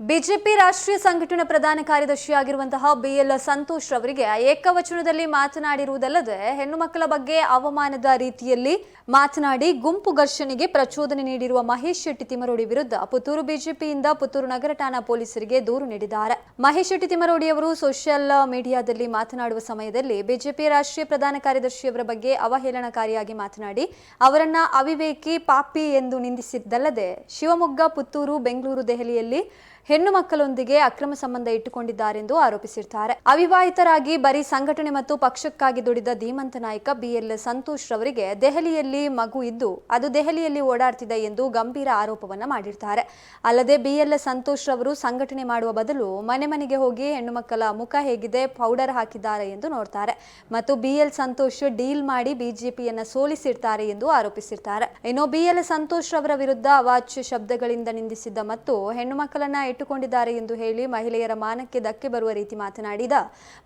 BJP ರಾಷ್ಟ್ರೀಯ ಸಂಘಟನಾ ಪ್ರಧಾನ ಕಾರ್ಯದರ್ಶಿಯಾಗಿರುವಂತಹ ಬಿಎಲ್ ಸಂತೋಷ್ ರವರಿಗೆ ಏಕವಚನದಲ್ಲಿ ಮಾತನಾಡಿರುವುದಲ್ಲದೆ ಹೆಣ್ಣು ಮಕ್ಕಳ ಬಗ್ಗೆ ಅವಮಾನದ ರೀತಿಯಲ್ಲಿ ಮಾತನಾಡಿ ಗುಂಪು ಘರ್ಷಣೆಗೆ ಪ್ರಚೋದನೆ ನೀಡಿರುವ ಮಹೇಶ್ ಶೆಟ್ಟಿ ತಿಮರೋಡಿ ವಿರುದ್ಧ ಪುತ್ತೂರು ಬಿಜೆಪಿಯಿಂದ ಪುತ್ತೂರು ನಗರ ಠಾಣಾ ಪೊಲೀಸರಿಗೆ ದೂರು ನೀಡಿದ್ದಾರೆ. ಮಹೇಶ್ ಶೆಟ್ಟಿ ತಿಮರೋಡಿ ಅವರು ಸೋಷಿಯಲ್ ಮೀಡಿಯಾದಲ್ಲಿ ಮಾತನಾಡುವ ಸಮಯದಲ್ಲಿ ಬಿಜೆಪಿ ರಾಷ್ಟ್ರೀಯ ಪ್ರಧಾನ ಕಾರ್ಯದರ್ಶಿಯವರ ಬಗ್ಗೆ ಅವಹೇಳನಕಾರಿಯಾಗಿ ಮಾತನಾಡಿ, ಅವರನ್ನ ಅವಿವೇಕಿ ಪಾಪಿ ಎಂದು ನಿಂದಿಸಿದ್ದಲ್ಲದೆ ಶಿವಮೊಗ್ಗ, ಪುತ್ತೂರು, ಬೆಂಗಳೂರು, ದೆಹಲಿಯಲ್ಲಿ ಹೆಣ್ಣು ಮಕ್ಕಳೊಂದಿಗೆ ಅಕ್ರಮ ಸಂಬಂಧ ಇಟ್ಟುಕೊಂಡಿದ್ದಾರೆಂದು ಆರೋಪಿಸಿರ್ತಾರೆ. ಅವಿವಾಹಿತರಾಗಿ ಬರೀ ಸಂಘಟನೆ ಮತ್ತು ಪಕ್ಷಕ್ಕಾಗಿ ದುಡಿದ ಧೀಮಂತ ನಾಯಕ ಬಿಎಲ್ ಸಂತೋಷ್ ರವರಿಗೆ ದೆಹಲಿಯಲ್ಲಿ ಮಗು ಇದ್ದು, ಅದು ದೆಹಲಿಯಲ್ಲಿ ಓಡಾಡ್ತಿದೆ ಎಂದು ಗಂಭೀರ ಆರೋಪವನ್ನ ಮಾಡಿರ್ತಾರೆ. ಅಲ್ಲದೆ ಬಿಎಲ್ ಸಂತೋಷ್ ರವರು ಸಂಘಟನೆ ಮಾಡುವ ಬದಲು ಮನೆ ಮನೆಗೆ ಹೋಗಿ ಹೆಣ್ಣು ಮಕ್ಕಳ ಮುಖ ಹೇಗಿದೆ, ಪೌಡರ್ ಹಾಕಿದ್ದಾರೆ ಎಂದು ನೋಡ್ತಾರೆ. ಮತ್ತು ಬಿಎಲ್ ಸಂತೋಷ್ ಡೀಲ್ ಮಾಡಿ ಬಿಜೆಪಿಯನ್ನ ಸೋಲಿಸಿರ್ತಾರೆ ಎಂದು ಆರೋಪಿಸಿರ್ತಾರೆ. ಇನ್ನು ಬಿಎಲ್ ಸಂತೋಷ್ ರವರ ವಿರುದ್ಧ ಅವಾಚ್ಯ ಶಬ್ದಗಳಿಂದ ನಿಂದಿಸಿದ್ದ ಮತ್ತು ಹೆಣ್ಣು ಮಕ್ಕಳನ್ನ ಇಟ್ಟುಕೊಂಡಿದ್ದಾರೆ ಎಂದು ಹೇಳಿ ಮಹಿಳೆಯರ ಮಾನಕ್ಕೆ ಧಕ್ಕೆ ಬರುವ ರೀತಿ ಮಾತನಾಡಿದ.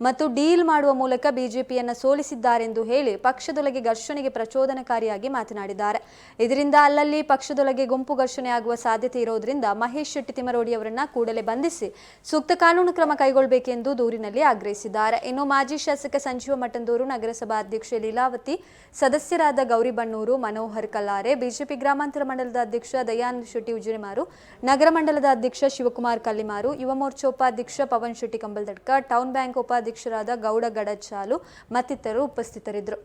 ಮತ್ತು ಡೀಲ್ ಮಾಡುವ ಮೂಲಕ ಬಿಜೆಪಿಯನ್ನು ಸೋಲಿಸಿದ್ದಾರೆಂದು ಹೇಳಿ ಪಕ್ಷದೊಳಗೆ ಘರ್ಷಣೆಗೆ ಪ್ರಚೋದನಕಾರಿಯಾಗಿ ಮಾತನಾಡಿದ್ದಾರೆ. ಇದರಿಂದ ಅಲ್ಲಲ್ಲಿ ಪಕ್ಷದೊಳಗೆ ಗುಂಪು ಘರ್ಷಣೆ ಆಗುವ ಸಾಧ್ಯತೆ ಇರೋದ್ರಿಂದ ಮಹೇಶ್ ಶೆಟ್ಟಿ ತಿಮರೋಡಿ ಅವರನ್ನ ಕೂಡಲೇ ಬಂಧಿಸಿ ಸೂಕ್ತ ಕಾನೂನು ಕ್ರಮ ಕೈಗೊಳ್ಳಬೇಕೆಂದು ದೂರಿನಲ್ಲಿ ಆಗ್ರಹಿಸಿದ್ದಾರೆ. ಇನ್ನು ಮಾಜಿ ಶಾಸಕ ಸಂಜೀವ ಮಠಂದೂರು, ನಗರಸಭಾ ಅಧ್ಯಕ್ಷೆ ಲೀಲಾವತಿ, ಸದಸ್ಯರಾದ ಗೌರಿ ಬಣ್ಣೂರು, ಮನೋಹರ್ ಕಲ್ಲಾರೆ, ಬಿಜೆಪಿ ಗ್ರಾಮಾಂತರ ಮಂಡಲದ ಅಧ್ಯಕ್ಷ ದಯಾನಂದ ಶೆಟ್ಟಿ ಉಜಿರೆಮಾರು, ನಗರ ಮಂಡಲದ ಅಧ್ಯಕ್ಷ ಶಿವಕುಮಾರ್ ಕಲ್ಲಿಮಾರು ಯುವ ಮೋರ್ಚಾ ಉಪಾಧ್ಯಕ್ಷ ಪವನ್ ಶೆಟ್ಟಿ ಕಂಬಲ್ದಡ್ಕ ಟೌನ್ ಬ್ಯಾಂಕ್ ಉಪಾಧ್ಯಕ್ಷರಾದ ಗೌಡ ಗಡಚಾಲು ಮತ್ತಿತರರು ಉಪಸ್ಥಿತರಿದ್ದರು.